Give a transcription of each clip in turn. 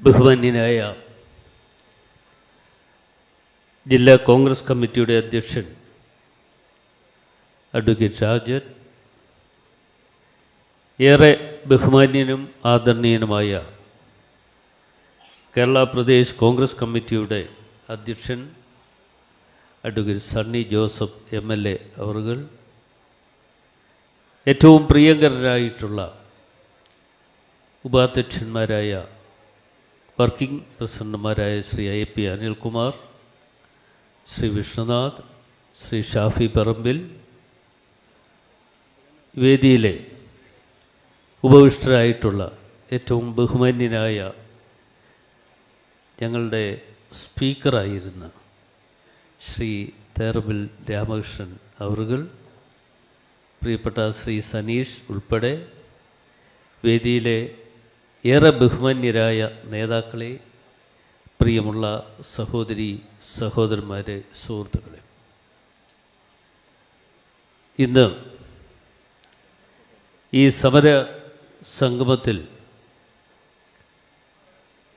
ബഹുമാന്യനായ ജില്ലാ കോൺഗ്രസ് കമ്മിറ്റിയുടെ അധ്യക്ഷൻ അഡ്വക്കേറ്റ് ഷാജൻ ഏറെ ബഹുമാന്യനും ആദരണീയനുമായ കേരള പ്രദേശ് കോൺഗ്രസ് കമ്മിറ്റിയുടെ അധ്യക്ഷൻ advocate Sunny Joseph M L A അവറുകൾ ഏറ്റവും പ്രിയങ്കരരായിട്ടുള്ള ഉപാധ്യക്ഷന്മാരായ വർക്കിംഗ് പ്രസിഡന്റുമാരായ ശ്രീ ഐ പി അനിൽകുമാർ ശ്രീ വിഷ്ണുനാഥ് ശ്രീ ഷാഫി പറമ്പിൽ വേദിയിലെ ഉപവിഷ്ടരായിട്ടുള്ള ഏറ്റവും ബഹുമാന്യനായ ഞങ്ങളുടെ സ്പീക്കറായിരുന്ന ശ്രീ തേറബിൽ രാമകൃഷ്ണൻ അവറുകൾ പ്രിയപ്പെട്ട ശ്രീ സനീഷ് ഉൾപ്പെടെ വേദിയിലെ ഏറെ ബഹുമാന്യരായ നേതാക്കളെ പ്രിയമുള്ള സഹോദരി സഹോദരന്മാരെ സുഹൃത്തുക്കളെ. ഇന്ന് ഈ സമര സംഗമത്തിൽ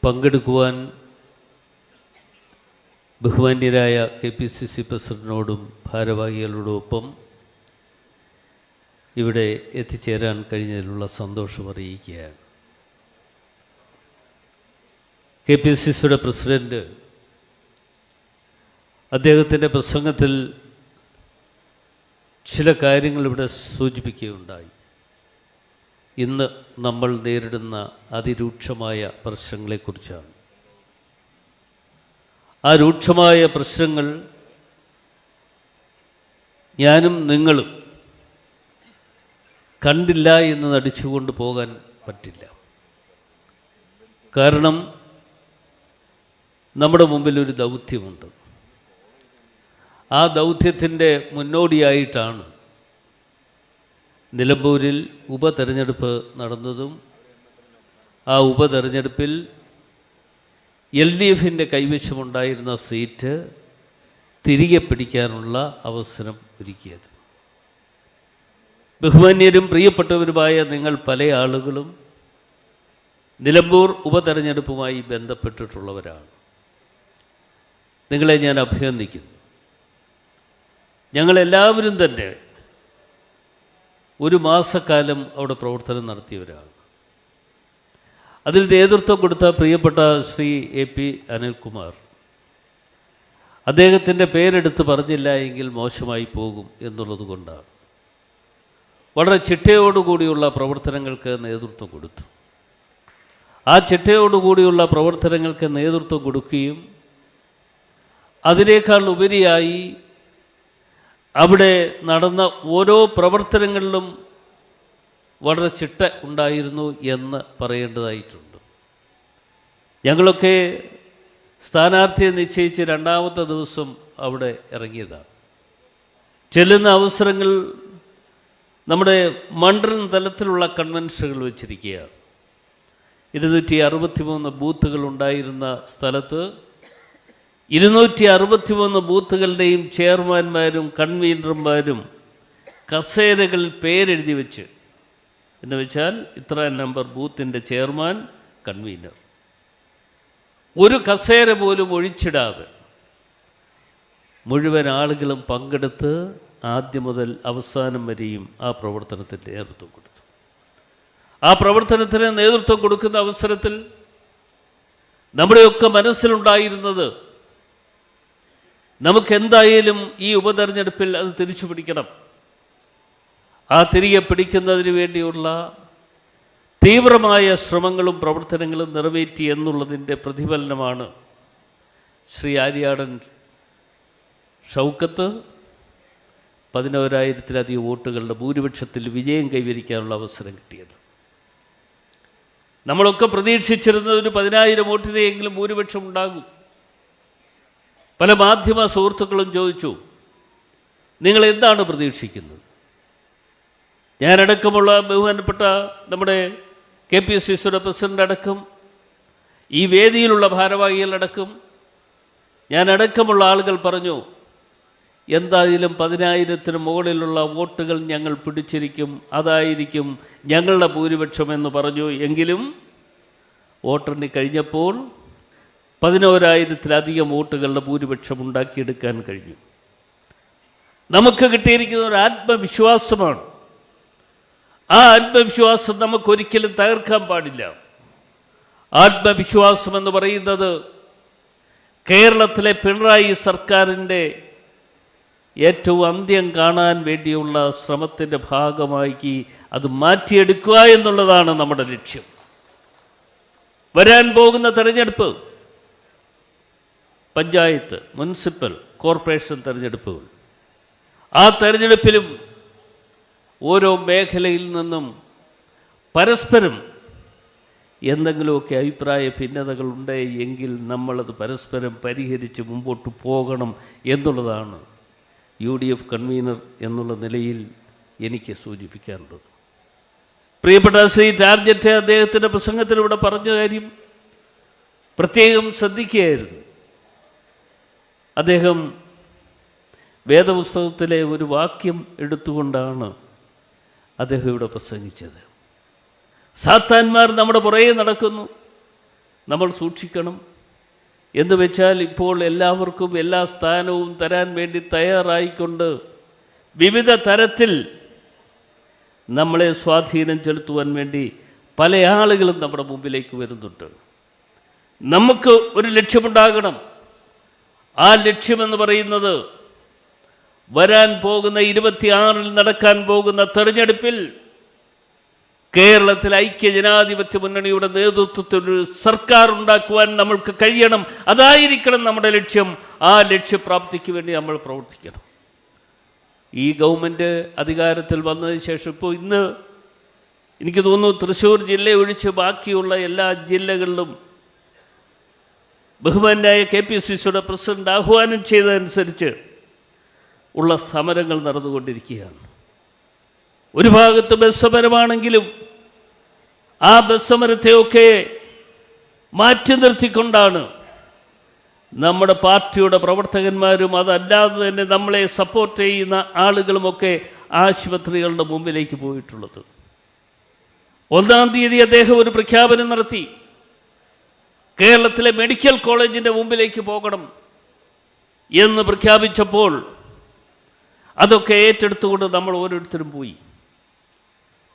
പങ്കെടുക്കുവാൻ ബഹുമാന്യരായ കെ പി സി സി പ്രസിഡന്റിനോടും ഭാരവാഹികളോടും ഒപ്പം ഇവിടെ എത്തിച്ചേരാൻ കഴിഞ്ഞതിലുള്ള സന്തോഷം അറിയിക്കുകയാണ്. കെ പി സി സിയുടെ പ്രസിഡന്റ് അദ്ദേഹത്തിന്റെ പ്രസംഗത്തിൽ ചില കാര്യങ്ങൾ ഇവിടെ സൂചിപ്പിക്കുകയുണ്ടായി. ഇന്ന് നമ്മൾ നേരിടുന്ന അതിരൂക്ഷമായ പ്രശ്നങ്ങളെക്കുറിച്ചാണ്. ആ രൂക്ഷമായ പ്രശ്നങ്ങൾ ഞാനും നിങ്ങളും കണ്ടില്ല എന്ന് നടിച്ചുകൊണ്ട് പോകാൻ പറ്റില്ല. കാരണം നമ്മുടെ മുമ്പിൽ ഒരു ദൗത്യമുണ്ട്. ആ ദൗത്യത്തിന്റെ മുന്നോടിയായിട്ടാണ് നിലമ്പൂരിൽ ഉപതെരഞ്ഞെടുപ്പ് നടന്നതും ആ ഉപതെരഞ്ഞെടുപ്പിൽ എൽ ഡി എഫിന്റെ കൈവശമുണ്ടായിരുന്ന സീറ്റ് തിരികെ പിടിക്കാനുള്ള അവസരം ഒരുക്കിയത്. ബഹുമാന്യരും പ്രിയപ്പെട്ടവരുമായ നിങ്ങൾ പല ആളുകളും നിലമ്പൂർ ഉപതെരഞ്ഞെടുപ്പുമായി ബന്ധപ്പെട്ടിട്ടുള്ളവരാണ്. നിങ്ങളെ ഞാൻ അഭിനന്ദിക്കുന്നു. ഞങ്ങളെല്ലാവരും തന്നെ ഒരു മാസക്കാലം അവിടെ പ്രവർത്തനം നടത്തിയവരാണ്. അതിൽ നേതൃത്വം കൊടുത്ത പ്രിയപ്പെട്ട ശ്രീ എ പി അനിൽകുമാർ. അദ്ദേഹത്തിന്റെ പേരെടുത്ത് പറഞ്ഞില്ല എങ്കിൽ മോശമായി പോകും എന്നുള്ളത് കൊണ്ടാണ്. വളരെ ചിട്ടയോടുകൂടിയുള്ള പ്രവർത്തനങ്ങൾക്ക് നേതൃത്വം കൊടുത്തു. ആ ചിട്ടയോടുകൂടിയുള്ള പ്രവർത്തനങ്ങൾക്ക് നേതൃത്വം കൊടുക്കുകയും അതിനേക്കാൾ ഉപരിയായി അവിടെ നടന്ന ഓരോ പ്രവർത്തനങ്ങളിലും വളരെ ചിട്ട ഉണ്ടായിരുന്നു എന്ന് പറയേണ്ടതായിട്ടുണ്ട്. ഞങ്ങളൊക്കെ സ്ഥാനാർത്ഥിയെ നിശ്ചയിച്ച് രണ്ടാമത്തെ ദിവസം അവിടെ ഇറങ്ങിയതാണ്. ചെല്ലുന്ന അവസരങ്ങൾ നമ്മുടെ മണ്ഡലം തലത്തിലുള്ള കൺവെൻഷനുകൾ വെച്ചിരിക്കുകയാണ്. ഇരുന്നൂറ്റി അറുപത്തിമൂന്ന് ബൂത്തുകൾ ഉണ്ടായിരുന്ന സ്ഥലത്ത് ഇരുന്നൂറ്റി അറുപത്തിമൂന്ന് ബൂത്തുകളുടെയും ചെയർമാൻമാരും കൺവീനർമാരും കസേരകളിൽ പേരെഴുതി വെച്ച്. എന്ന് വെച്ചാൽ ഇത്ര നമ്പർ ബൂത്തിന്റെ ചെയർമാൻ കൺവീനർ. ഒരു കസേര പോലും ഒഴിച്ചിടാതെ മുഴുവൻ ആളുകളും പങ്കെടുത്ത് ആദ്യം മുതൽ അവസാനം വരെയും ആ പ്രവർത്തനത്തിന് നേതൃത്വം കൊടുത്തു. ആ പ്രവർത്തനത്തിന് നേതൃത്വം കൊടുക്കുന്ന അവസരത്തിൽ നമ്മുടെയൊക്കെ മനസ്സിലുണ്ടായിരുന്നത് നമുക്കെന്തായാലും ഈ ഉപതെരഞ്ഞെടുപ്പിൽ അത് തിരിച്ചു പിടിക്കണം. ആ തിരികെ പിടിക്കുന്നതിന് വേണ്ടിയുള്ള തീവ്രമായ ശ്രമങ്ങളും പ്രവർത്തനങ്ങളും നിറവേറ്റി എന്നുള്ളതിന്റെ പ്രതിഫലനമാണ് ശ്രീ ആര്യാടൻ ഷൗക്കത്ത് പതിനോരായിരത്തിലധികം വോട്ടുകളുടെ ഭൂരിപക്ഷത്തിൽ വിജയം കൈവരിക്കാനുള്ള അവസരം കിട്ടിയത്. നമ്മളൊക്കെ പ്രതീക്ഷിച്ചിരുന്നത് ഒരു പതിനായിരം വോട്ടിനെയെങ്കിലും ഭൂരിപക്ഷം ഉണ്ടാകും. പല മാധ്യമ സുഹൃത്തുക്കളും ചോദിച്ചു നിങ്ങൾ എന്താണ് പ്രതീക്ഷിക്കുന്നത്? ഞാനടക്കമുള്ള ബഹുമാനപ്പെട്ട നമ്മുടെ കെ പി എസ് സിയുടെ പ്രസിഡന്റ് അടക്കം ഈ വേദിയിലുള്ള ഭാരവാഹികളടക്കം ഞാനടക്കമുള്ള ആളുകൾ പറഞ്ഞു എന്തായാലും പതിനായിരത്തിന് മുകളിലുള്ള വോട്ടുകൾ ഞങ്ങൾ പിടിച്ചിരിക്കും അതായിരിക്കും ഞങ്ങളുടെ ഭൂരിപക്ഷം എന്ന് പറഞ്ഞു. എങ്കിലും വോട്ടെണ്ണി കഴിഞ്ഞപ്പോൾ പതിനോരായിരത്തിലധികം വോട്ടുകളുടെ ഭൂരിപക്ഷം ഉണ്ടാക്കിയെടുക്കാൻ കഴിഞ്ഞു. നമുക്ക് കിട്ടിയിരിക്കുന്ന ഒരു ആത്മവിശ്വാസമാണ്. ആ ആത്മവിശ്വാസം നമുക്കൊരിക്കലും തകർക്കാൻ പാടില്ല. ആത്മവിശ്വാസം എന്ന് പറയുന്നത് കേരളത്തിലെ പിണറായി സർക്കാരിന്റെ ഏറ്റവും അന്ത്യം കാണാൻ വേണ്ടിയുള്ള ശ്രമത്തിന്റെ ഭാഗമാക്കി അത് മാറ്റിയെടുക്കുക എന്നുള്ളതാണ് നമ്മുടെ ലക്ഷ്യം. വരാൻ പോകുന്ന തെരഞ്ഞെടുപ്പ് പഞ്ചായത്ത് മുനിസിപ്പൽ കോർപ്പറേഷൻ തെരഞ്ഞെടുപ്പുകൾ. ആ തെരഞ്ഞെടുപ്പിലും ഓരോ മേഖലയിൽ നിന്നും പരസ്പരം എന്തെങ്കിലുമൊക്കെ അഭിപ്രായ ഭിന്നതകൾ ഉണ്ടേ എങ്കിൽ നമ്മളത് പരസ്പരം പരിഹരിച്ച് മുമ്പോട്ട് പോകണം എന്നുള്ളതാണ് യു ഡി എഫ് കൺവീനർ എന്നുള്ള നിലയിൽ എനിക്ക് സൂചിപ്പിക്കാനുള്ളത്. പ്രിയപ്പെട്ട ശ്രീ ടാർജറ്റ് അദ്ദേഹത്തിന്റെ പ്രസംഗത്തിലൂടെ പറഞ്ഞ കാര്യം പ്രത്യേകം ശ്രദ്ധിക്കുകയായിരുന്നു. അദ്ദേഹം വേദപുസ്തകത്തിലെ ഒരു വാക്യം എടുത്തുകൊണ്ടാണ് അദ്ദേഹം ഇവിടെ പ്രസംഗിച്ചത്. സാത്താന്മാർ നമ്മുടെ പുറകെ നടക്കുന്നു. നമ്മൾ സൂക്ഷിക്കണം. എന്ന് വെച്ചാൽ ഇപ്പോൾ എല്ലാവർക്കും എല്ലാ സ്ഥാനവും തരാൻ വേണ്ടി തയ്യാറായിക്കൊണ്ട് വിവിധ തരത്തിൽ നമ്മളെ സ്വാധീനം ചെലുത്തുവാൻ വേണ്ടി പല ആളുകളും നമ്മുടെ മുമ്പിലേക്ക് വരുന്നുണ്ട്. നമുക്ക് ഒരു ലക്ഷ്യമുണ്ടാകണം. ആ ലക്ഷ്യമെന്ന് പറയുന്നത് വരാൻ പോകുന്ന ഇരുപത്തിയാറിൽ നടക്കാൻ പോകുന്ന തെരഞ്ഞെടുപ്പിൽ കേരളത്തിൽ ഐക്യ ജനാധിപത്യ മുന്നണിയുടെ നേതൃത്വത്തിൽ ഒരു സർക്കാർ ഉണ്ടാക്കുവാൻ നമ്മൾക്ക് കഴിയണം. അതായിരിക്കണം നമ്മുടെ ലക്ഷ്യം. ആ ലക്ഷ്യപ്രാപ്തിക്ക് വേണ്ടി നമ്മൾ പ്രവർത്തിക്കണം. ഈ ഗവൺമെന്റ് അധികാരത്തിൽ വന്നതിന് ശേഷം ഇപ്പോൾ ഇന്ന് എനിക്ക് തോന്നുന്നു തൃശ്ശൂർ ജില്ല ഒഴിച്ച് ബാക്കിയുള്ള എല്ലാ ജില്ലകളിലും ബഹുമാനായ കെ പി സി സിയുടെ പ്രസിഡന്റ് ആഹ്വാനം ചെയ്തതനുസരിച്ച് ഉള്ള സമരങ്ങൾ നടന്നുകൊണ്ടിരിക്കുകയാണ്. ഒരു ഭാഗത്ത് ബസ് സമരമാണെങ്കിലും ആ ബസ് സമരത്തെയൊക്കെ മാറ്റി നിർത്തിക്കൊണ്ടാണ് നമ്മുടെ പാർട്ടിയുടെ പ്രവർത്തകന്മാരും അതല്ലാതെ തന്നെ നമ്മളെ സപ്പോർട്ട് ചെയ്യുന്ന ആളുകളുമൊക്കെ ആശുപത്രികളുടെ മുമ്പിലേക്ക് പോയിട്ടുള്ളത്. ഒന്നാം തീയതി അദ്ദേഹം ഒരു പ്രഖ്യാപനം നടത്തി. കേരളത്തിലെ മെഡിക്കൽ കോളേജിന്റെ മുമ്പിലേക്ക് പോകണം എന്ന് പ്രഖ്യാപിച്ചപ്പോൾ അതൊക്കെ ഏറ്റെടുത്തുകൊണ്ട് നമ്മൾ ഓരോരുത്തരും പോയി.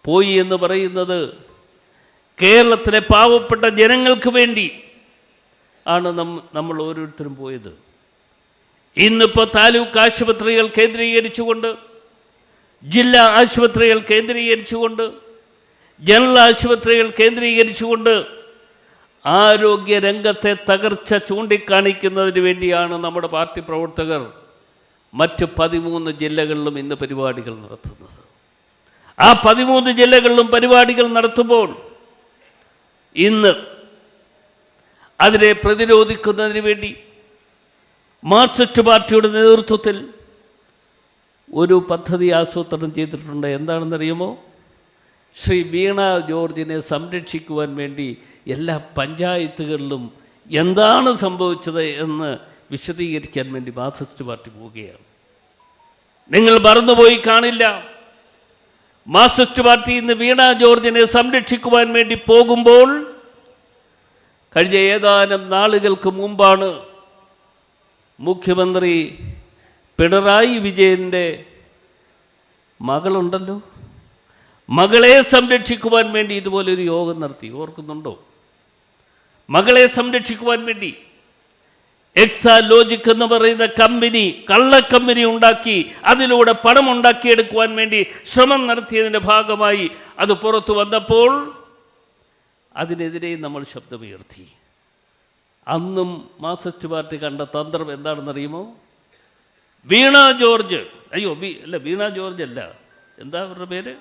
പോയി എന്ന് പറയുന്നത് കേരളത്തിലെ പാവപ്പെട്ട ജനങ്ങൾക്ക് വേണ്ടി ആണ് നം നമ്മൾ ഓരോരുത്തരും പോയത്. ഇന്നിപ്പോൾ താലൂക്ക് ആശുപത്രികൾ കേന്ദ്രീകരിച്ചുകൊണ്ട് ജില്ലാ ആശുപത്രികൾ കേന്ദ്രീകരിച്ചുകൊണ്ട് ജനറൽ ആശുപത്രികൾ കേന്ദ്രീകരിച്ചുകൊണ്ട് ആരോഗ്യ രംഗത്തെ തകർച്ച ചൂണ്ടിക്കാണിക്കുന്നതിന് വേണ്ടിയാണ് നമ്മുടെ പാർട്ടി പ്രവർത്തകർ മറ്റ് പതിമൂന്ന് ജില്ലകളിലും ഇന്ന് പരിപാടികൾ നടത്തുന്നത്. ആ പതിമൂന്ന് ജില്ലകളിലും പരിപാടികൾ നടത്തുമ്പോൾ ഇന്ന് അതിനെ പ്രതിരോധിക്കുന്നതിന് വേണ്ടി മാർക്സിസ്റ്റ് പാർട്ടിയുടെ നേതൃത്വത്തിൽ ഒരു പദ്ധതി ആസൂത്രണം ചെയ്തിട്ടുണ്ട്. എന്താണെന്നറിയുമോ? ശ്രീ വീണ ജോർജിനെ സംരക്ഷിക്കുവാൻ വേണ്ടി എല്ലാ പഞ്ചായത്തുകളിലും എന്താണ് സംഭവിച്ചത് എന്ന് വിശദീകരിക്കാൻ വേണ്ടി മാർക്സിസ്റ്റ് പാർട്ടി പോവുകയാണ്. നിങ്ങൾ മറന്നുപോയി കാണില്ല. മാർക്സിസ്റ്റ് പാർട്ടി ഇന്ന് വീണ ജോർജിനെ സംരക്ഷിക്കുവാൻ വേണ്ടി പോകുമ്പോൾ കഴിഞ്ഞ ഏതാനും നാളുകൾക്ക് മുമ്പാണ് മുഖ്യമന്ത്രി പിണറായി വിജയന്റെ മകളുണ്ടല്ലോ. മകളെ സംരക്ഷിക്കുവാൻ വേണ്ടി ഇതുപോലൊരു യോഗം നടത്തി. ഓർക്കുന്നുണ്ടോ? മകളെ സംരക്ഷിക്കുവാൻ വേണ്ടി എക്സാ ലോജിക് എന്ന് പറയുന്ന കമ്പനി കള്ളക്കമ്പനി ഉണ്ടാക്കി അതിലൂടെ പണം ഉണ്ടാക്കിയെടുക്കുവാൻ വേണ്ടി ശ്രമം നടത്തിയതിന്റെ ഭാഗമായി അത് പുറത്തു വന്നപ്പോൾ അതിനെതിരെ നമ്മൾ ശബ്ദമുയർത്തി. അന്നും മാർക്സിസ്റ്റ് പാർട്ടി കണ്ട തന്ത്രം എന്താണെന്നറിയുമോ? വീണ ജോർജ്. അയ്യോ വീ അല്ല വീണ ജോർജ് അല്ല. എന്താ അവരുടെ പേര്?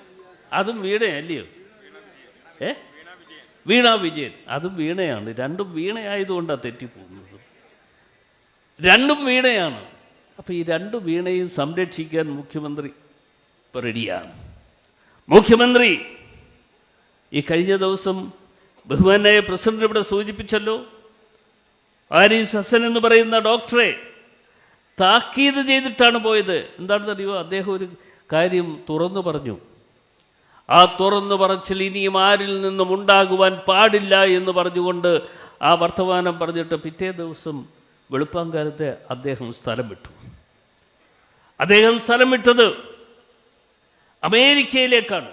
അതും വീണയല്ലയോ ഏ? വീണ വിജയൻ. അതും വീണയാണ്. രണ്ടും വീണയായതുകൊണ്ടാണ് തെറ്റിപ്പോകുന്നത്. രണ്ടും വീണയാണ്. അപ്പോൾ ഈ രണ്ട് വീണയും സംരക്ഷിക്കാൻ മുഖ്യമന്ത്രി ഇപ്പോൾ റെഡിയാണ്. മുഖ്യമന്ത്രി ഈ കഴിഞ്ഞ ദിവസം ബഹുമാനായ പ്രസിഡന്റ് ഇവിടെ സൂചിപ്പിച്ചല്ലോ. ആരീസ് ഹസൻ എന്ന് പറയുന്ന ഡോക്ടറെ താക്കീത് ചെയ്തിട്ടാണ് പോയത്. എന്താണെന്നറിയോ അദ്ദേഹം ഒരു കാര്യം തുറന്നു പറഞ്ഞു. ആ തുറന്നു പറച്ചിൽ ഇനിയും ആരിൽ നിന്നും ഉണ്ടാകുവാൻ പാടില്ല എന്ന് പറഞ്ഞുകൊണ്ട് ആ വർത്തമാനം പറഞ്ഞിട്ട് പിറ്റേ ദിവസം വെളുപ്പാങ്കാലത്തെ അദ്ദേഹം സ്ഥലം വിട്ടു. അദ്ദേഹം സ്ഥലം വിട്ടത് അമേരിക്കയിലേക്കാണ്.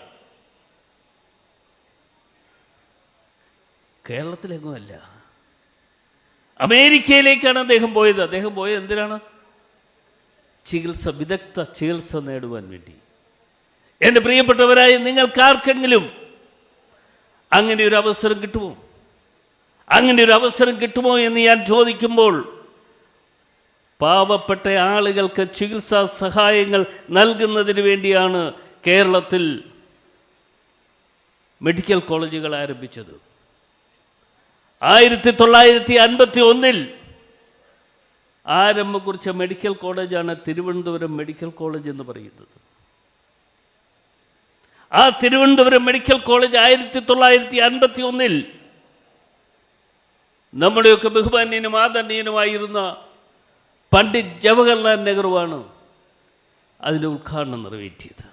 കേരളത്തിലെങ്ങുമല്ല. അമേരിക്കയിലേക്കാണ് അദ്ദേഹം പോയത്. അദ്ദേഹം പോയത് എന്തിനാണ്? ചികിത്സ വിദഗ്ധ ചികിത്സ നേടുവാൻ വേണ്ടി. എന്റെ പ്രിയപ്പെട്ടവരായ നിങ്ങൾക്കാർക്കെങ്കിലും അങ്ങനെ ഒരു അവസരം കിട്ടുമോ? അങ്ങനെ ഒരു അവസരം കിട്ടുമോ എന്ന് ഞാൻ ചോദിക്കുമ്പോൾ പാവപ്പെട്ട ആളുകൾക്ക് ചികിത്സാ സഹായങ്ങൾ നൽകുന്നതിന് വേണ്ടിയാണ് കേരളത്തിൽ മെഡിക്കൽ കോളേജുകൾ ആരംഭിച്ചത്. ആയിരത്തി തൊള്ളായിരത്തി അൻപത്തി ഒന്നിൽ ആരംഭം കുറിച്ച മെഡിക്കൽ കോളേജാണ് തിരുവനന്തപുരം മെഡിക്കൽ കോളേജ് എന്ന് പറയുന്നത്. ആ തിരുവനന്തപുരം മെഡിക്കൽ കോളേജ് ആയിരത്തി തൊള്ളായിരത്തി അൻപത്തി ഒന്നിൽ നമ്മുടെയൊക്കെ ബഹുമാന്യനും ആദരണീയനുമായിരുന്ന പണ്ഡിറ്റ് ജവഹർലാൽ നെഹ്റുവാണ് അതിന്റെ ഉദ്ഘാടനം നിറവേറ്റിയത്.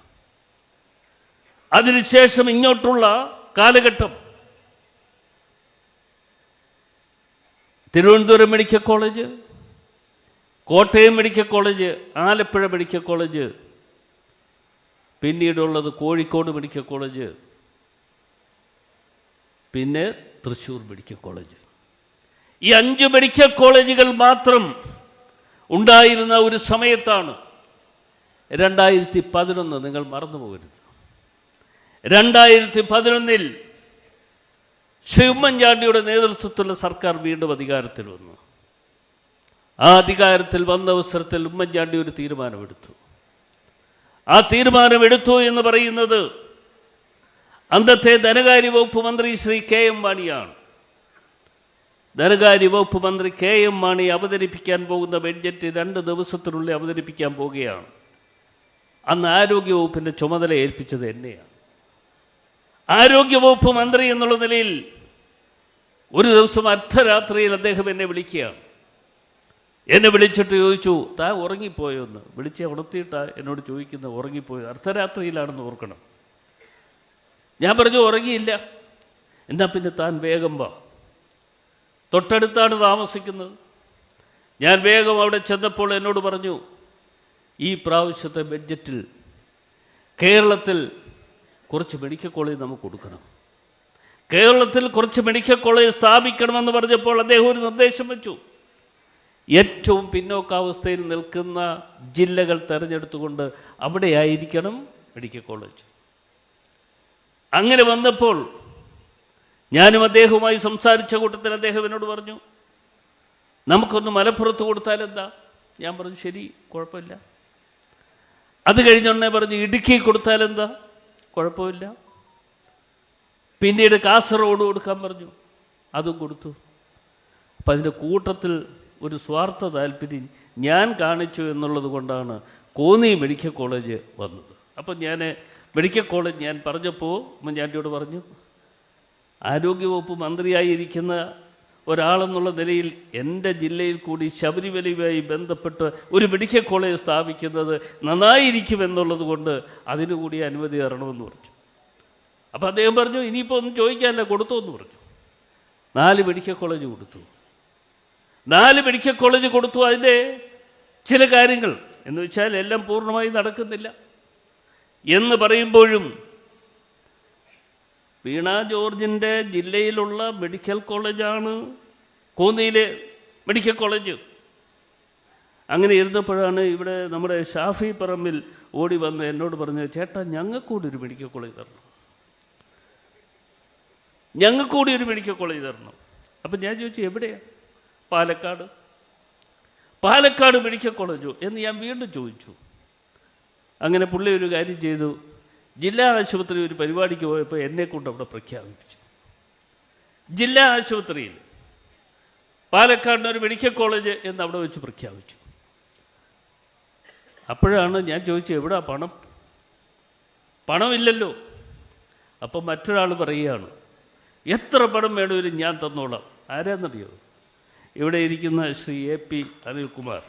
അതിനുശേഷം ഇങ്ങോട്ടുള്ള കാലഘട്ടം Thiruvananthapuram medical college Kottayam medical college Alappuzha medical college പിന്നീടുള്ളത് Kozhikode medical college പിന്നെ തൃശ്ശൂർ മെഡിക്കൽ കോളേജ്. ഈ അഞ്ച് മെഡിക്കൽ കോളേജുകൾ മാത്രം ഉണ്ടായിരുന്ന ഒരു സമയത്താണ് രണ്ടായിരത്തി പതിനൊന്ന് നിങ്ങൾ മറന്നു പോകരുത് രണ്ടായിരത്തി പതിനൊന്നിൽ ശ്രീ ഉമ്മൻചാണ്ടിയുടെ നേതൃത്വത്തിലുള്ള സർക്കാർ വീണ്ടും അധികാരത്തിൽ വന്നു. ആ അധികാരത്തിൽ വന്ന അവസരത്തിൽ ഉമ്മൻചാണ്ടി ഒരു തീരുമാനമെടുത്തു. ആ തീരുമാനമെടുത്തു എന്ന് പറയുന്നത് അന്നത്തെ ധനകാര്യ വകുപ്പ് മന്ത്രി ശ്രീ കെ എം മാണിയാണ്. ധനകാര്യ വകുപ്പ് മന്ത്രി കെ എം മാണി അവതരിപ്പിക്കാൻ പോകുന്ന ബഡ്ജറ്റ് രണ്ട് ദിവസത്തിനുള്ളിൽ അവതരിപ്പിക്കാൻ പോവുകയാണ് അന്ന് ആരോഗ്യ വകുപ്പിന്റെ ചുമതല ഏൽപ്പിച്ചത് എന്നെയാണ്. ആരോഗ്യ വകുപ്പ് മന്ത്രി എന്നുള്ള നിലയിൽ ഒരു ദിവസം അർദ്ധരാത്രിയിൽ അദ്ദേഹം എന്നെ വിളിക്കുക. എന്നെ വിളിച്ചിട്ട് ചോദിച്ചു താ ഉറങ്ങിപ്പോയോ എന്ന് വിളിച്ച് ഉണർത്തിയിട്ടാ എന്നോട് ചോദിക്കുന്നത് ഉറങ്ങിപ്പോയോ അർദ്ധരാത്രിയിലാണെന്ന് ഓർക്കണം. ഞാൻ പറഞ്ഞു ഉറങ്ങിയില്ല. എന്നാ പിന്നെ താൻ വേഗം വാ. തൊട്ടടുത്താണ് താമസിക്കുന്നത്. ഞാൻ വേഗം അവിടെ ചെന്നപ്പോൾ എന്നോട് പറഞ്ഞു ഈ പ്രാവശ്യത്തെ ബഡ്ജറ്റിൽ കേരളത്തിൽ കുറച്ച് മെഡിക്കൽ കോളേജ് നമുക്ക് കൊടുക്കണം. കേരളത്തിൽ കുറച്ച് മെഡിക്കൽ കോളേജ് സ്ഥാപിക്കണമെന്ന് പറഞ്ഞപ്പോൾ അദ്ദേഹം ഒരു നിർദ്ദേശം വെച്ചു. ഏറ്റവും പിന്നോക്കാവസ്ഥയിൽ നിൽക്കുന്ന ജില്ലകൾ തിരഞ്ഞെടുത്തുകൊണ്ട് അവിടെയായിരിക്കണം മെഡിക്കൽ കോളേജ് അങ്ങനെ വന്നപ്പോൾ ഞാനും അദ്ദേഹവുമായി സംസാരിച്ച കൂട്ടത്തിൽ അദ്ദേഹം എന്നോട് പറഞ്ഞു നമുക്കൊന്ന് മലപ്പുറത്ത് കൊടുത്താൽ എന്താ? ഞാൻ പറഞ്ഞു ശരി കുഴപ്പമില്ല. അത് കഴിഞ്ഞൊന്നേ പറഞ്ഞു ഇടുക്കി കൊടുത്താൽ എന്താ? കുഴപ്പമില്ല. പിന്നീട് കാസർഗോഡ് കൊടുക്കാൻ പറഞ്ഞു. അതും കൊടുത്തു. അപ്പം അതിന്റെ കൂട്ടത്തിൽ ഒരു സ്വാർത്ഥ താല്പര്യം ഞാൻ കാണിച്ചു എന്നുള്ളത് കൊണ്ടാണ് കോന്നി മെഡിക്കൽ കോളേജ് വന്നത്. അപ്പം ഞാൻ മെഡിക്കൽ കോളേജ് ഞാൻ പറഞ്ഞപ്പോൾ ഉമ്മൻചാണ്ടിയോട് പറഞ്ഞു ആരോഗ്യവകുപ്പ് മന്ത്രിയായിരിക്കുന്ന ഒരാളെന്നുള്ള നിലയിൽ എന്റെ ജില്ലയിൽ കൂടി ശബരിമലയുമായി ബന്ധപ്പെട്ട് ഒരു മെഡിക്കൽ കോളേജ് സ്ഥാപിക്കുന്നത് നന്നായിരിക്കുമെന്നുള്ളത് കൊണ്ട് അതിനുകൂടി അനുമതി തരണമെന്ന് പറഞ്ഞു. അപ്പോൾ അദ്ദേഹം പറഞ്ഞു ഇനിയിപ്പോൾ ഒന്നും ചോദിക്കാനല്ല കൊടുത്തു എന്ന് പറഞ്ഞു. നാല് മെഡിക്കൽ കോളേജ് കൊടുത്തു. നാല് മെഡിക്കൽ കോളേജ് കൊടുത്തു അതിന്റെ ചില കാര്യങ്ങൾ. എന്ന് വെച്ചാൽ എല്ലാം പൂർണമായി നടക്കുന്നില്ല. എന്ന് പറയുമ്പോഴും വീണ ജോർജിന്റെ ജില്ലയിലുള്ള മെഡിക്കൽ കോളേജാണ് കോന്നിയിലെ മെഡിക്കൽ കോളേജ്. അങ്ങനെ ഇരുന്നപ്പോഴാണ് ഇവിടെ നമ്മുടെ ഷാഫി പറമ്പിൽ ഓടി വന്ന് എന്നോട് പറഞ്ഞത് ചേട്ടാ ഞങ്ങൾക്കൂടി ഒരു മെഡിക്കൽ കോളേജ് തരണം. ഞങ്ങൾക്കൂടി ഒരു മെഡിക്കൽ കോളേജ് തരണം. അപ്പം ഞാൻ ചോദിച്ചു എവിടെയാണ് പാലക്കാട്. പാലക്കാട് മെഡിക്കൽ കോളേജോ? എന്ന് ഞാൻ വീണ്ടും ചോദിച്ചു. അങ്ങനെ പുള്ളി ഒരു കാര്യം ചെയ്തു. ജില്ലാ ആശുപത്രി ഒരു പരിപാടിക്ക് പോയപ്പോൾ എന്നെ കൊണ്ട് അവിടെ പ്രഖ്യാപിപ്പിച്ചു. ജില്ലാ ആശുപത്രിയിൽ പാലക്കാടിന് ഒരു മെഡിക്കൽ കോളേജ് എന്ന് അവിടെ വെച്ച് പ്രഖ്യാപിച്ചു. അപ്പോഴാണ് ഞാൻ ചോദിച്ചത് എവിടാ പണം? പണമില്ലല്ലോ. അപ്പം മറ്റൊരാൾ പറയുകയാണ് എത്ര പണം വേണമെങ്കിലും ഞാൻ തന്നോളാം. ആരാന്നറിയോ? ഇവിടെ ഇരിക്കുന്ന ശ്രീ എ പി അനിൽകുമാർ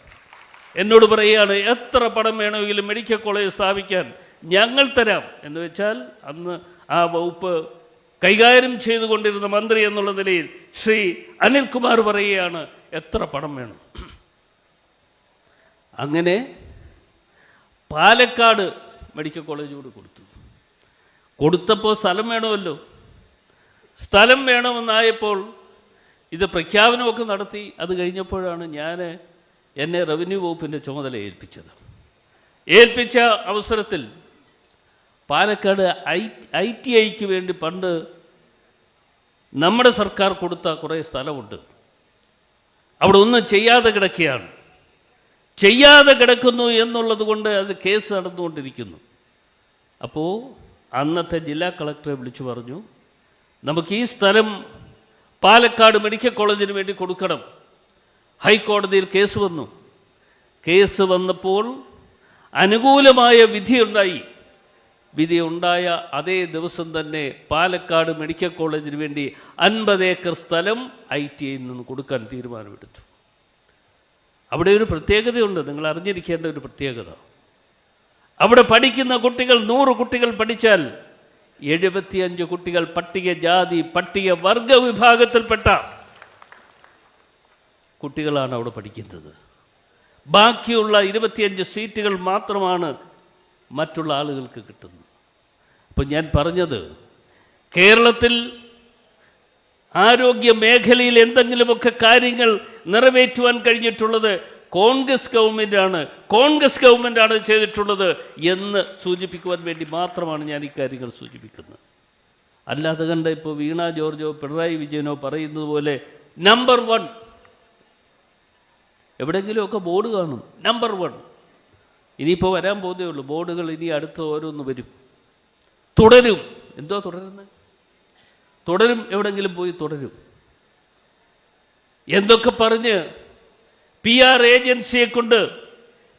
എന്നോട് പറയുകയാണ് എത്ര പണം വേണമെങ്കിലും മെഡിക്കൽ കോളേജ് സ്ഥാപിക്കാൻ ഞങ്ങൾ തരാം എന്ന് വെച്ചാൽ അന്ന് ആ വകുപ്പ് കൈകാര്യം ചെയ്തുകൊണ്ടിരുന്ന മന്ത്രി എന്നുള്ള നിലയിൽ ശ്രീ അനിൽകുമാർ പറയുകയാണ് എത്ര പണം വേണം? അങ്ങനെ പാലക്കാട് മെഡിക്കൽ കോളേജോട് കൊടുത്തു. കൊടുത്തപ്പോൾ സ്ഥലം വേണമല്ലോ. സ്ഥലം വേണമെന്നായപ്പോൾ ഇത് പ്രഖ്യാപനമൊക്കെ നടത്തി. അത് കഴിഞ്ഞപ്പോഴാണ് ഞാൻ എന്നെ റവന്യൂ വകുപ്പിന്റെ ചുമതല ഏൽപ്പിച്ചത്. ഏൽപ്പിച്ച അവസരത്തിൽ പാലക്കാട് ഐ ഐ ടി ഐക്ക് വേണ്ടി പണ്ട് നമ്മുടെ സർക്കാർ കൊടുത്ത കുറേ സ്ഥലമുണ്ട്. അവിടെ ഒന്നും ചെയ്യാതെ കിടക്കുകയാണ്. ചെയ്യാതെ കിടക്കുന്നു എന്നുള്ളത് കൊണ്ട് അത് കേസ് നടന്നുകൊണ്ടിരിക്കുന്നു. അപ്പോൾ അന്നത്തെ ജില്ലാ കളക്ടറെ വിളിച്ചു പറഞ്ഞു നമുക്ക് ഈ സ്ഥലം പാലക്കാട് മെഡിക്കൽ കോളേജിന് വേണ്ടി കൊടുക്കണം. ഹൈക്കോടതിയിൽ കേസ് വന്നു. കേസ് വന്നപ്പോൾ അനുകൂലമായ വിധിയുണ്ടായി വിധി ഉണ്ടായ അതേ ദിവസം തന്നെ പാലക്കാട് മെഡിക്കൽ കോളേജിന് വേണ്ടി അൻപത് ഏക്കർ സ്ഥലം ഐ ടി ഐയിൽ നിന്ന് കൊടുക്കാൻ തീരുമാനമെടുത്തു. അവിടെ ഒരു പ്രത്യേകതയുണ്ട്. നിങ്ങൾ അറിഞ്ഞിരിക്കേണ്ട ഒരു പ്രത്യേകത. അവിടെ പഠിക്കുന്ന കുട്ടികൾ നൂറ് കുട്ടികൾ പഠിച്ചാൽ എഴുപത്തിയഞ്ച് കുട്ടികൾ പട്ടിക ജാതി പട്ടിക വർഗ വിഭാഗത്തിൽപ്പെട്ട കുട്ടികളാണ് അവിടെ പഠിക്കുന്നത്. ബാക്കിയുള്ള ഇരുപത്തിയഞ്ച് സീറ്റുകൾ മാത്രമാണ് മറ്റുള്ള ആളുകൾക്ക് കിട്ടുന്നത്. അപ്പം ഞാൻ പറഞ്ഞത് കേരളത്തിൽ ആരോഗ്യ മേഖലയിൽ എന്തെങ്കിലുമൊക്കെ കാര്യങ്ങൾ നിറവേറ്റുവാൻ കഴിഞ്ഞിട്ടുള്ളത് കോൺഗ്രസ് ഗവൺമെന്റാണ് കോൺഗ്രസ് ഗവൺമെന്റാണ് ചെയ്തിട്ടുള്ളത് എന്ന് സൂചിപ്പിക്കുവാൻ വേണ്ടി മാത്രമാണ് ഞാൻ ഇക്കാര്യങ്ങൾ സൂചിപ്പിക്കുന്നത്. അല്ലാതെ കണ്ട ഇപ്പോൾ വീണ ജോർജോ പിണറായി വിജയനോ പറയുന്നത് പോലെ നമ്പർ വൺ എവിടെയെങ്കിലുമൊക്കെ ബോർഡ് കാണും. നമ്പർ വൺ ഇനിയിപ്പോൾ വരാൻ പോകുന്നേ ഉള്ളൂ. ബോർഡുകൾ ഇനി അടുത്ത ഓരോന്ന് വരും. തുടരും. എന്തോ തുടരുന്നത്? തുടരും. എവിടെങ്കിലും പോയി തുടരും. എന്തൊക്കെ പറഞ്ഞ് പി ആർ ഏജൻസിയെ കൊണ്ട്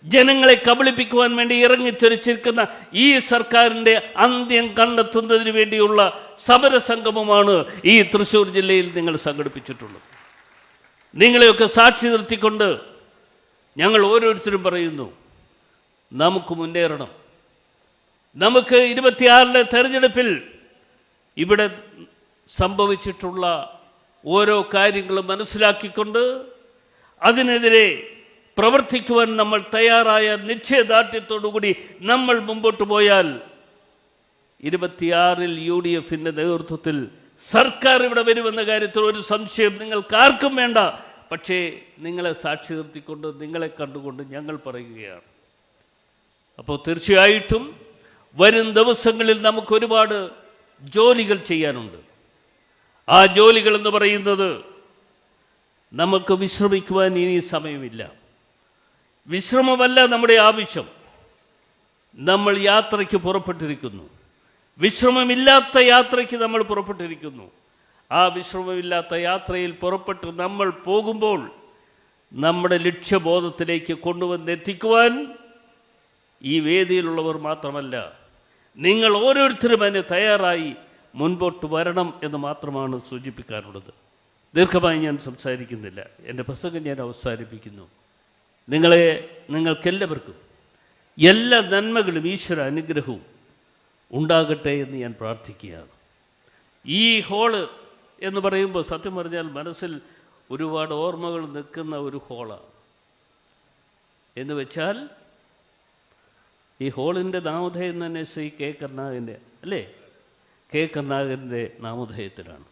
ജനങ്ങളെ കബളിപ്പിക്കുവാൻ വേണ്ടി ഇറങ്ങിത്തെറിച്ചിരിക്കുന്ന ഈ സർക്കാരിന്റെ അന്ത്യം കണ്ടെത്തുന്നതിന് വേണ്ടിയുള്ള സമരസംഗമമാണ് ഈ തൃശ്ശൂർ ജില്ലയിൽ നിങ്ങൾ സംഘടിപ്പിച്ചിട്ടുള്ളത്. നിങ്ങളെയൊക്കെ സാക്ഷി നിർത്തിക്കൊണ്ട് ഞങ്ങൾ ഓരോരുത്തരും പറയുന്നു നമുക്ക് മുന്നേറണം. നമുക്ക് ഇരുപത്തിയാറിലെ തെരഞ്ഞെടുപ്പിൽ ഇവിടെ സംഭവിച്ചിട്ടുള്ള ഓരോ കാര്യങ്ങളും മനസ്സിലാക്കിക്കൊണ്ട് അതിനെതിരെ പ്രവർത്തിക്കുവാൻ നമ്മൾ തയ്യാറായ നിശ്ചയദാർഢ്യത്തോടുകൂടി നമ്മൾ മുമ്പോട്ട് പോയാൽ ഇരുപത്തിയാറിൽ യു ഡി എഫിന്റെ നേതൃത്വത്തിൽ സർക്കാർ ഇവിടെ വരുമെന്ന കാര്യത്തിൽ ഒരു സംശയം നിങ്ങൾക്ക് ആർക്കും വേണ്ട. പക്ഷേ നിങ്ങളെ സാക്ഷി നിർത്തിക്കൊണ്ട് നിങ്ങളെ കണ്ടുകൊണ്ട് ഞങ്ങൾ പറയുകയാണ്. അപ്പോൾ തീർച്ചയായിട്ടും വരും ദിവസങ്ങളിൽ നമുക്ക് ഒരുപാട് ജോലികൾ ചെയ്യാനുണ്ട്. ആ ജോലികൾ എന്ന് പറയുന്നത് നമുക്ക് വിശ്രമിക്കുവാൻ ഇനി സമയമില്ല. വിശ്രമമല്ല നമ്മുടെ ആവശ്യം. നമ്മൾ യാത്രയ്ക്ക് പുറപ്പെട്ടിരിക്കുന്നു. വിശ്രമമില്ലാത്ത യാത്രയ്ക്ക് നമ്മൾ പുറപ്പെട്ടിരിക്കുന്നു. ആ വിശ്രമമില്ലാത്ത യാത്രയിൽ പുറപ്പെട്ട് നമ്മൾ പോകുമ്പോൾ നമ്മുടെ ലക്ഷ്യബോധത്തിലേക്ക് കൊണ്ടുവന്നെത്തിക്കുവാൻ ഈ വേദിയിലുള്ളവർ മാത്രമല്ല നിങ്ങൾ ഓരോരുത്തരും അതിന് തയ്യാറായി മുൻപോട്ട് വരണം എന്ന് മാത്രമാണ് സൂചിപ്പിക്കാനുള്ളത്. ദീർഘമായി ഞാൻ സംസാരിക്കുന്നില്ല. എന്റെ പുസ്തകം ഞാൻ അവസാനിപ്പിക്കുന്നു. നിങ്ങളെ നിങ്ങൾക്കെല്ലാവർക്കും എല്ലാ നന്മകളും ഈശ്വര അനുഗ്രഹവും ഉണ്ടാകട്ടെ എന്ന് ഞാൻ പ്രാർത്ഥിക്കുകയാണ്. ഈ ഹോൾ എന്ന് പറയുമ്പോൾ സത്യം പറഞ്ഞാൽ മനസ്സിൽ ഒരുപാട് ഓർമ്മകൾ നിൽക്കുന്ന ഒരു ഹോളാണ്. എന്ന് വെച്ചാൽ ഈ ഹോളിന്റെ നാമധേയം തന്നെ ശ്രീ കെ കർണാകന്റെ അല്ലേ? കെ കർണാകന്റെ നാമധേയത്തിലാണ്.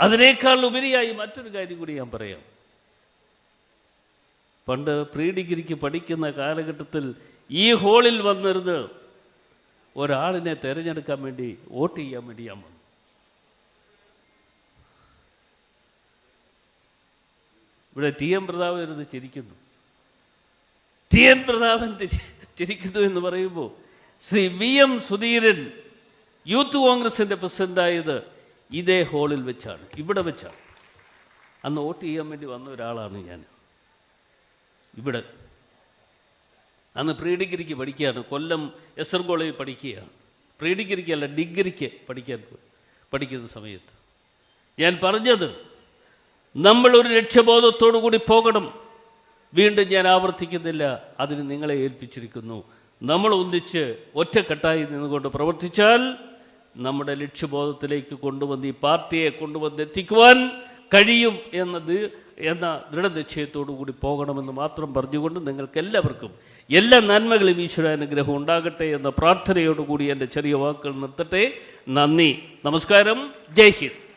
അതിനേക്കാൾ ഉപരിയായി മറ്റൊരു കാര്യം കൂടി ഞാൻ പറയാം. പണ്ട് പ്രീ ഡിഗ്രിക്ക് പഠിക്കുന്ന കാലഘട്ടത്തിൽ ഈ ഹോളിൽ വന്നിരുന്ന് ഒരാളിനെ തിരഞ്ഞെടുക്കാൻ വേണ്ടി വോട്ട് ചെയ്യാൻ വേണ്ടി ഞാൻ വന്നു. ഇവിടെ ടി എം പ്രതാപൻ ഇരുന്ന് ചിരിക്കുന്നു. ടി എൻ പ്രതാപൻ ചിരിക്കുന്നു എന്ന് പറയുമ്പോൾ Shri V M Sudheeran youth കോൺഗ്രസിന്റെ പ്രസിഡന്റായത് ഇതേ ഹോളിൽ വെച്ചാണ് ഇവിടെ വെച്ചാണ്. അന്ന് വോട്ട് ചെയ്യാൻ വേണ്ടി വന്ന ഒരാളാണ് ഞാൻ. ഇവിടെ. അന്ന് പ്രീ ഡിഗ്രിക്ക് പഠിക്കുകയാണ് കൊല്ലം എസ് എൻ കോളേജിൽ പഠിക്കുകയാണ്. പ്രീ അല്ല ഡിഗ്രിക്ക് പഠിക്കാൻ പഠിക്കുന്ന സമയത്ത്. ഞാൻ പറഞ്ഞത് നമ്മൾ ഒരു ലക്ഷ്യബോധത്തോടു കൂടി പോകണം. വീണ്ടും ഞാൻ ആവർത്തിക്കുന്നില്ല. അതിന് നിങ്ങളെ ഏൽപ്പിച്ചിരിക്കുന്നു. നമ്മൾ ഒന്നിച്ച് ഒറ്റക്കെട്ടായി നിന്നുകൊണ്ട് പ്രവർത്തിച്ചാൽ നമ്മുടെ ലക്ഷ്യബോധത്തിലേക്ക് കൊണ്ടുവന്ന് ഈ പാർട്ടിയെ കൊണ്ടുവന്ന് എത്തിക്കുവാൻ കഴിയും എന്നത് എന്ന ദൃഢനിശ്ചയത്തോടു കൂടി പോകണമെന്ന് മാത്രം പറഞ്ഞുകൊണ്ട് നിങ്ങൾക്ക് എല്ലാവർക്കും എല്ലാ നന്മകളും ഈശ്വരാനുഗ്രഹം ഉണ്ടാകട്ടെ എന്ന പ്രാർത്ഥനയോടുകൂടി എന്റെ ചെറിയ വാക്കുകൾ നിർത്തട്ടെ. നന്ദി. നമസ്കാരം. ജയ് ഹിന്ദ്.